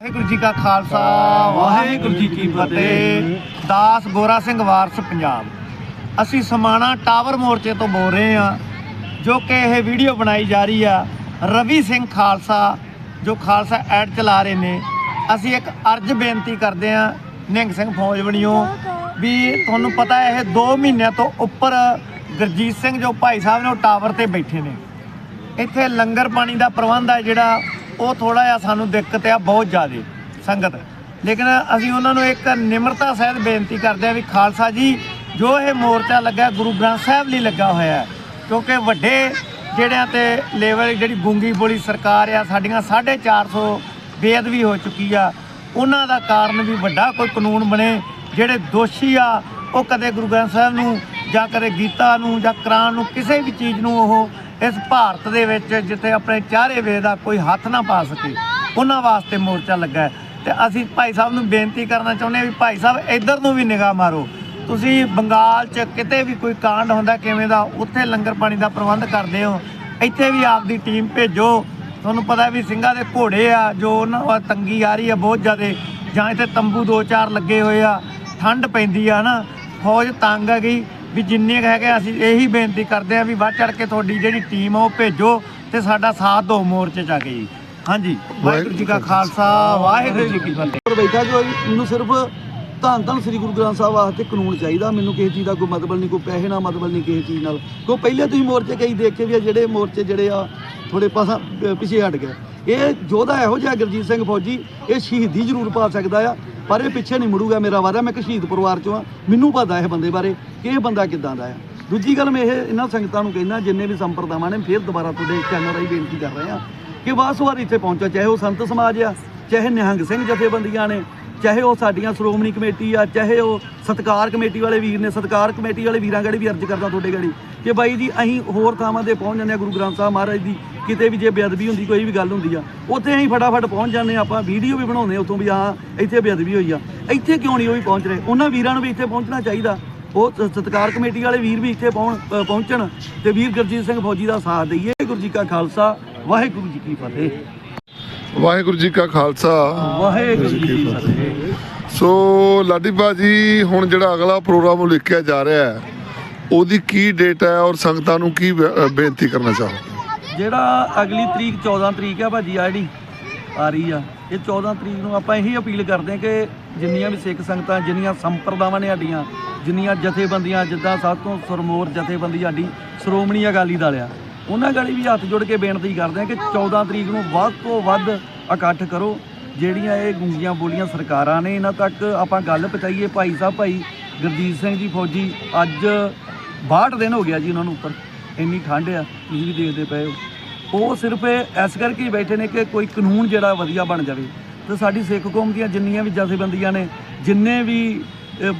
ਵਾਹਿਗੁਰੂ ਜੀ ਕਾ ਖਾਲਸਾ, ਵਾਹਿਗੁਰੂ ਜੀ ਕੀ ਫਤਿਹ। ਦਾਸ ਗੋਰਾ ਸਿੰਘ ਵਾਰਸ ਪੰਜਾਬ। ਅਸੀਂ ਸਮਾਣਾ ਟਾਵਰ ਮੋਰਚੇ ਤੋਂ ਬੋਲ ਰਹੇ ਹਾਂ, ਜੋ ਕਿ ਇਹ ਵੀਡੀਓ ਬਣਾਈ ਜਾ ਰਹੀ ਆ ਰਵੀ ਸਿੰਘ ਖਾਲਸਾ, ਜੋ ਖਾਲਸਾ ਐਡ ਚਲਾ ਰਹੇ ਨੇ। ਅਸੀਂ ਇੱਕ ਅਰਜ ਬੇਨਤੀ ਕਰਦੇ ਹਾਂ, ਨਿਹੰਗ ਸਿੰਘ ਫੌਜ ਬਣਿਓ ਵੀ ਤੁਹਾਨੂੰ ਪਤਾ ਇਹ 2 ਮਹੀਨਿਆਂ ਤੋਂ ਉੱਪਰ ਗੁਰਜੀਤ ਸਿੰਘ, ਜੋ ਭਾਈ ਸਾਹਿਬ ਨੇ ਉਹ ਟਾਵਰ ਤੇ ਬੈਠੇ ਨੇ। ਇੱਥੇ ਲੰਗਰ ਪਾਣੀ ਦਾ ਪ੍ਰਬੰਧ ਹੈ ਜਿਹੜਾ ਉਹ ਥੋੜਾ ਜਿਹਾ ਸਾਨੂੰ ਦਿੱਕਤ ਆ, ਬਹੁਤ ਜ਼ਿਆਦਾ ਸੰਗਤ। ਲੇਕਿਨ ਅਸੀਂ ਉਹਨਾਂ ਨੂੰ ਇੱਕ ਨਿਮਰਤਾ ਸਹਿਤ ਬੇਨਤੀ ਕਰਦੇ ਹਾਂ ਵੀ ਖਾਲਸਾ ਜੀ, ਜੋ ਇਹ ਮੋਰਚਾ ਲੱਗਾ, ਗੁਰੂ ਗ੍ਰੰਥ ਸਾਹਿਬ ਲਈ ਲੱਗਾ ਹੋਇਆ ਕਿਉਂਕਿ ਵੱਡੇ ਜਿਹੜਿਆਂ ਤੇ ਲੈਵਲ ਜਿਹੜੀ ਗੁੰਗੀ ਬੋਲੀ ਸਰਕਾਰ ਆ, ਸਾਡੀਆਂ 450 ਬੇਅਦਬੀ ਹੋ ਚੁੱਕੀ ਆ, ਉਹਨਾਂ ਦਾ ਕਾਰਨ ਵੀ ਵੱਡਾ ਕੋਈ ਕਾਨੂੰਨ ਬਣੇ, ਜਿਹੜੇ ਦੋਸ਼ੀ ਆ, ਉਹ ਕਦੇ ਗੁਰੂ ਗ੍ਰੰਥ ਸਾਹਿਬ ਨੂੰ ਜਾਂ ਕਦੇ ਗੀਤਾ ਨੂੰ ਜਾਂ ਕੁਰਾਨ ਨੂੰ ਕਿਸੇ ਵੀ ਚੀਜ਼ ਨੂੰ ਉਹ ਇਸ ਭਾਰਤ ਦੇ ਵਿੱਚ ਜਿੱਥੇ ਆਪਣੇ ਚਾਰੇ ਵੇਦ ਦਾ ਕੋਈ ਹੱਥ ਨਾ ਪਾ ਸਕੇ। ਉਹਨਾਂ ਵਾਸਤੇ ਮੋਰਚਾ ਲੱਗਾ ਹੈ। ਤੇ ਅਸੀਂ ਭਾਈ ਸਾਹਿਬ ਨੂੰ ਬੇਨਤੀ ਕਰਨਾ ਚਾਹੁੰਦੇ ਹਾਂ ਵੀ ਭਾਈ ਸਾਹਿਬ, ਇੱਧਰ ਨੂੰ ਵੀ ਨਿਗਾਹ ਮਾਰੋ। ਤੁਸੀਂ ਬੰਗਾਲ 'ਚ ਕਿਤੇ ਵੀ ਕੋਈ ਕਾਂਡ ਹੁੰਦਾ ਕਿਵੇਂ ਦਾ, ਉੱਥੇ ਲੰਗਰ ਪਾਣੀ ਦਾ ਪ੍ਰਬੰਧ ਕਰਦੇ ਹੋ। ਇੱਥੇ ਵੀ ਆਪਦੀ ਟੀਮ ਭੇਜੋ। ਤੁਹਾਨੂੰ ਪਤਾ ਵੀ ਸਿੰਘਾਂ ਦੇ ਘੋੜੇ ਆ, ਜੋ ਉਹਨਾਂ ਵੱਲ ਤੰਗੀ ਆ ਰਹੀ ਆ ਬਹੁਤ ਜ਼ਿਆਦੇ। ਜਾਂ ਇੱਥੇ ਤੰਬੂ ਦੋ ਚਾਰ ਲੱਗੇ ਹੋਏ ਆ। ਠੰਡ ਪੈਂਦੀ ਆ ਨਾ ਫੌਜ ਤੰਗ ਆ ਗਈ ਵੀ ਜਿੰਨੇ ਕੁ ਹੈਗੇ ਅਸੀਂ ਇਹੀ ਬੇਨਤੀ ਕਰਦੇ ਆ ਵੀ ਵੱਧ ਚੜ ਕੇ ਤੁਹਾਡੀ ਜਿਹੜੀ ਟੀਮ ਆ, ਉਹ ਭੇਜੋ ਤੇ ਸਾਡਾ ਸਾਥ ਦਿਓ ਮੋਰਚੇ 'ਚ ਆ ਕੇ ਜੀ। ਹਾਂਜੀ, ਵਾਹਿਗੁਰੂ ਜੀ ਕਾ ਖਾਲਸਾ, ਵਾਹਿਗੁਰੂ ਜੀ ਕੀ ਫਤਿਹ। ਪਰ ਬੈਠਾ ਜੋ ਮੈਨੂੰ ਸਿਰਫ ਧੰਨ ਧੰਨ ਸ੍ਰੀ ਗੁਰੂ ਗ੍ਰੰਥ ਸਾਹਿਬ ਵਾਸਤੇ ਕਾਨੂੰਨ ਚਾਹੀਦਾ, ਮੈਨੂੰ ਕਿਸੇ ਚੀਜ਼ ਦਾ ਕੋਈ ਮਤਲਬ ਨਹੀਂ, ਕੋਈ ਪੈਸੇ ਨਾਲ ਮਤਲਬ ਨਹੀਂ ਕਿਸੇ ਚੀਜ਼ ਨਾਲ। ਕੋ ਪਹਿਲੇ ਤੁਸੀਂ ਮੋਰਚੇ ਕਈ ਦੇਖੇ ਵੀ ਜਿਹੜੇ ਮੋਰਚੇ ਜਿਹੜੇ ਆ, ਥੋੜੇ ਪਾਸਾ ਪਿੱਛੇ ਹਟ ਗਏ। ਇਹ ਜੋਧਾ ਇਹੋ ਜਿਹਾ ਗੁਰਜੀਤ ਸਿੰਘ ਫੌਜੀ, ਇਹ ਸ਼ਹੀਦੀ ਜ਼ਰੂਰ ਪਾ ਸਕਦਾ ਆ, ਪਰ ਇਹ ਪਿੱਛੇ ਨਹੀਂ ਮੁੜੂਗਾ ਮੇਰਾ ਵਾਰਾ ਮੈਂ ਇੱਕ ਸ਼ਹੀਦ ਪਰਿਵਾਰ ਚੋਂ ਆ। ਮੈਨੂੰ ਪਤਾ ਇਹ ਬੰਦੇ ਬਾਰੇ ਕਿ ਇਹ ਬੰਦਾ ਕਿਦਾਂ ਦਾ ਆ। ਦੂਜੀ ਗੱਲ ਮੈਂ ਇਹ ਇਹਨਾਂ ਸੰਗਤਾਂ ਨੂੰ ਕਹਿੰਦਾ, ਜਿੰਨੇ ਵੀ ਸੰਪਰਦਾਵਾਂ ਨੇ, ਫਿਰ ਦੁਬਾਰਾ ਤੁਹਾਡੇ ਚੈਨਲ ਰਾਹੀਂ ਬੇਨਤੀ ਕਰ ਰਹੇ ਆ ਕਿ ਵਾਸ ਵਾਰ ਇੱਥੇ ਪਹੁੰਚੋ, ਚਾਹੇ ਉਹ ਸੰਤ ਸਮਾਜ ਆ, ਚਾਹੇ ਨਿਹੰਗ ਸਿੰਘ ਜਥੇਬੰਦੀਆਂ ਨੇ ਚਾਹੇ ਉਹ ਸਾਡੀਆਂ ਸ਼੍ਰੋਮਣੀ ਕਮੇਟੀ ਆ, ਚਾਹੇ ਉਹ ਸਤਕਾਰ ਕਮੇਟੀ ਵਾਲੇ ਵੀਰ ਨੇ, ਸਤਕਾਰ ਕਮੇਟੀ ਵਾਲੇ ਵੀਰਾਂ ਗੜੀ ਵੀ ਅਰਜ਼ ਕਰਦਾ ਤੁਹਾਡੇ ਗੜੀ ਕਿ ਬਾਈ ਜੀ, ਅਸੀਂ ਹੋਰ ਥਾਵਾਂ ਤੇ ਪਹੁੰਚ ਜਾਂਦੇ ਆ ਗੁਰੂ ਗ੍ਰੰਥ ਸਾਹਿਬ ਮਹਾਰਾਜ ਦੀ, ਕਿਤੇ ਵੀ ਜੇ ਬੇਅਦਬੀ ਹੁੰਦੀ, ਕੋਈ ਵੀ ਗੱਲ ਹੁੰਦੀ ਆ, ਉੱਥੇ ਅਸੀਂ ਫਟਾਫਟ ਪਹੁੰਚ ਜਾਂਦੇ ਆ ਆਪਾਂ ਵੀਡੀਓ ਵੀ ਬਣਾਉਂਦੇ ਉੱਥੋਂ ਵੀ ਹਾਂ, ਇੱਥੇ ਬੇਅਦਬੀ ਹੋਈ ਆ। ਇੱਥੇ ਕਿਉਂ ਨਹੀਂ ਉਹ ਵੀ ਪਹੁੰਚ ਰਹੇ? ਉਹਨਾਂ ਵੀਰਾਂ ਨੂੰ ਵੀ ਇੱਥੇ ਪਹੁੰਚਣਾ ਚਾਹੀਦਾ। ਉਹ ਸ- ਸਤਿਕਾਰ ਕਮੇਟੀ ਵਾਲੇ ਵੀਰ ਵੀ ਇੱਥੇ ਪਹੁੰਚ ਪਹੁੰਚਣ ਤੇ ਵੀਰ ਗੁਰਜੀਤ ਸਿੰਘ ਫੌਜੀ ਦਾ ਸਾਥ ਦਈਏ। ਗੁਰੂ ਜੀ ਕਾ ਖਾਲਸਾ, ਵਾਹਿਗੁਰੂ ਜੀ ਕੀ ਫਤਿਹ। ਵਾਹਿਗੁਰੂ ਜੀ ਕਾ ਖਾਲਸਾ। ਵਾਹਿਗੁਰੂ ਜੀ ਕੀ ਫਤਿਹ। ਸੋ ਲਾਡੀ ਬਾਜੀ ਹੁਣ ਜਿਹੜਾ ਅਗਲਾ ਪ੍ਰੋਗਰਾਮ ਲਿਖਿਆ ਜਾ ਰਿਹਾ ਹੈ ਉਹਦੀ ਕੀ ਡੇਟ ਹੈ ਔਰ ਸੰਗਤਾਂ ਨੂੰ ਕੀ ਬੇਨਤੀ ਕਰਨਾ ਚਾਹੋ ਜਿਹੜਾ ਅਗਲੀ ਤਰੀਕ 14 ਤਰੀਕ ਆ ਭਾਜੀ ਆ ਜਿਹੜੀ ਆ ਰਹੀ ਆ ਇਹ 14 ਤਰੀਕ ਨੂੰ ਆਪਾਂ ਇਹੀ ਅਪੀਲ ਕਰਦੇ ਹਾਂ ਕਿ ਜਿੰਨੀਆਂ ਵੀ ਸਿੱਖ ਸੰਗਤਾਂ ਜਿੰਨੀਆਂ ਸੰਪਰਦਾਵਾਂ ਨੇ ਸਾਡੀਆਂ ਜਿੰਨੀਆਂ ਜਥੇਬੰਦੀਆਂ ਜਿੱਦਾਂ ਸਭ ਤੋਂ ਸਰਮੋਰ ਜਥੇਬੰਦੀ ਸਾਡੀ ਸ਼੍ਰੋਮਣੀ ਅਕਾਲੀ ਦਲ ਆ ਉਹਨਾਂ ਗਾਲੀ ਵੀ ਹੱਥ ਜੋੜ ਕੇ ਬੇਨਤੀ ਕਰਦੇ ਹਾਂ ਕਿ 14 ਤਰੀਕ ਨੂੰ ਵੱਧ ਤੋਂ ਵੱਧ ਇਕੱਠ ਕਰੋ। ਜਿਹੜੀਆਂ ਇਹ ਗੁੰਗੀਆਂ ਬੋਲੀਆਂ ਸਰਕਾਰਾਂ ਨੇ, ਇਹਨਾਂ ਤੱਕ ਆਪਾਂ ਗੱਲ ਪਹੁੰਚਾਈਏ। ਭਾਈ ਸਾਹਿਬ, ਭਾਈ ਗੁਰਜੀਤ ਸਿੰਘ ਜੀ ਫੌਜੀ, ਅੱਜ 62 ਦਿਨ ਹੋ ਗਿਆ ਜੀ ਉਹਨਾਂ ਨੂੰ ਉੱਪਰ। ਇੰਨੀ ਠੰਡ ਆ, ਤੁਸੀਂ ਵੀ ਦੇਖਦੇ ਪਏ ਹੋ। ਉਹ ਸਿਰਫ ਇਹ ਇਸ ਕਰਕੇ ਬੈਠੇ ਨੇ ਕਿ ਕੋਈ ਕਾਨੂੰਨ ਜਿਹੜਾ ਵਧੀਆ ਬਣ ਜਾਵੇ। ਤੇ ਸਾਡੀ ਸਿੱਖ ਕੌਮ ਦੀਆਂ ਜਿੰਨੀਆਂ ਵੀ ਜਥੇਬੰਦੀਆਂ ਨੇ, ਜਿੰਨੇ ਵੀ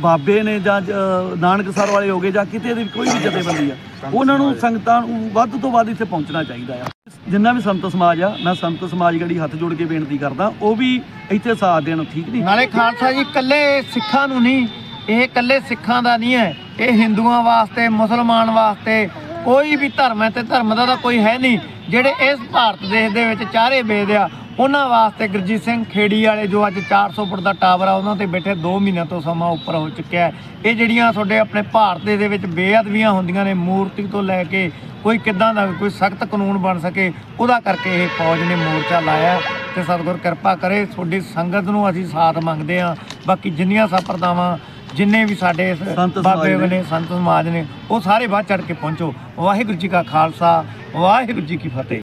ਬਾਬੇ ਨੇ ਜਾਂ ਨਾਨਕ ਨਾਨਕਸਰ ਵਾਲੇ ਹੋਗੇ ਜਾਂ ਕਿਤੇ ਦੀ ਕੋਈ ਵੀ ਜਥੇਬੰਦੀ ਆ, ਉਹਨਾਂ ਨੂੰ ਸੰਗਤਾਂ ਨੂੰ ਵੱਧ ਤੋਂ ਵੱਧ ਇੱਥੇ ਪਹੁੰਚਣਾ ਚਾਹੀਦਾ ਆ। ਜਿੰਨਾ ਵੀ ਸੰਤ ਸਮਾਜ ਆ, ਮੈਂ ਸੰਤ ਸਮਾਜ ਗੜੀ ਹੱਥ ਜੋੜ ਕੇ ਬੇਨਤੀ ਕਰਦਾ, ਉਹ ਵੀ ਇੱਥੇ ਸਾਥ ਦੇਣ, ਠੀਕ ਨਹੀਂ? ਨਾਲੇ ਖਾਲਸਾ ਜੀ, ਇਕੱਲੇ ਸਿੱਖਾਂ ਨੂੰ ਨਹੀਂ, ਇਹ ਇਕੱਲੇ ਸਿੱਖਾਂ ਦਾ ਨਹੀਂ ਹੈ, ਇਹ ਹਿੰਦੂਆਂ ਵਾਸਤੇ, ਮੁਸਲਮਾਨ ਵਾਸਤੇ, ਕੋਈ ਵੀ ਧਰਮ ਹੈ ਤੇ ਧਰਮ ਦਾ ਤਾਂ ਕੋਈ ਹੈ ਨਹੀਂ, ਜਿਹੜੇ ਇਸ ਭਾਰਤ ਦੇਸ਼ ਦੇ ਵਿੱਚ ਚਾਰੇ ਵੇਦ ਆ ਉਹਨਾਂ ਵਾਸਤੇ ਗੁਰਜੀਤ ਸਿੰਘ ਖੇੜੀ ਵਾਲੇ ਜੋ ਅੱਜ 400 ਫੁੱਟ ਦਾ ਟਾਵਰ ਆ ਉਹਨਾਂ ਤੇ ਬੈਠੇ 2 ਮਹੀਨਿਆਂ ਤੋਂ ਸਮਾਂ ਉੱਪਰ ਹੋ ਚੁੱਕਿਆ ਹੈ। ਇਹ ਜਿਹੜੀਆਂ ਤੁਹਾਡੇ ਆਪਣੇ ਭਾਰਤ ਦੇ ਵਿੱਚ ਬੇਅਦਬੀਆਂ ਹੁੰਦੀਆਂ ਨੇ ਮੂਰਤੀ ਤੋਂ ਲੈ ਕੇ ਕੋਈ ਕਿੱਦਾਂ ਦਾ ਕੋਈ ਸਖਤ ਕਾਨੂੰਨ ਬਣ ਸਕੇ ਉਹਦਾ ਕਰਕੇ ਇਹ ਫੌਜ ਨੇ ਮੋਰਚਾ ਲਾਇਆ ਤੇ ਸਤਿਗੁਰ ਕਿਰਪਾ ਕਰੇ ਤੁਹਾਡੀ ਸੰਗਤ ਨੂੰ ਅਸੀਂ ਸਾਥ ਮੰਗਦੇ ਹਾਂ। ਬਾਕੀ ਜਿੰਨੀਆਂ ਸੰਪਰਦਾਵਾਂ ਜਿੰਨੇ ਵੀ ਸਾਡੇ ਸੰਤ ਬਾਬੇ ਨੇ। ਸੰਤ ਸਮਾਜ ਨੇ ਉਹ ਸਾਰੇ ਵੱਧ ਚੜ ਕੇ ਪਹੁੰਚੋ। ਵਾਹਿਗੁਰੂ ਜੀ ਕਾ ਖਾਲਸਾ ਵਾਹਿਗੁਰੂ ਜੀ ਕੀ ਫਤਿਹ।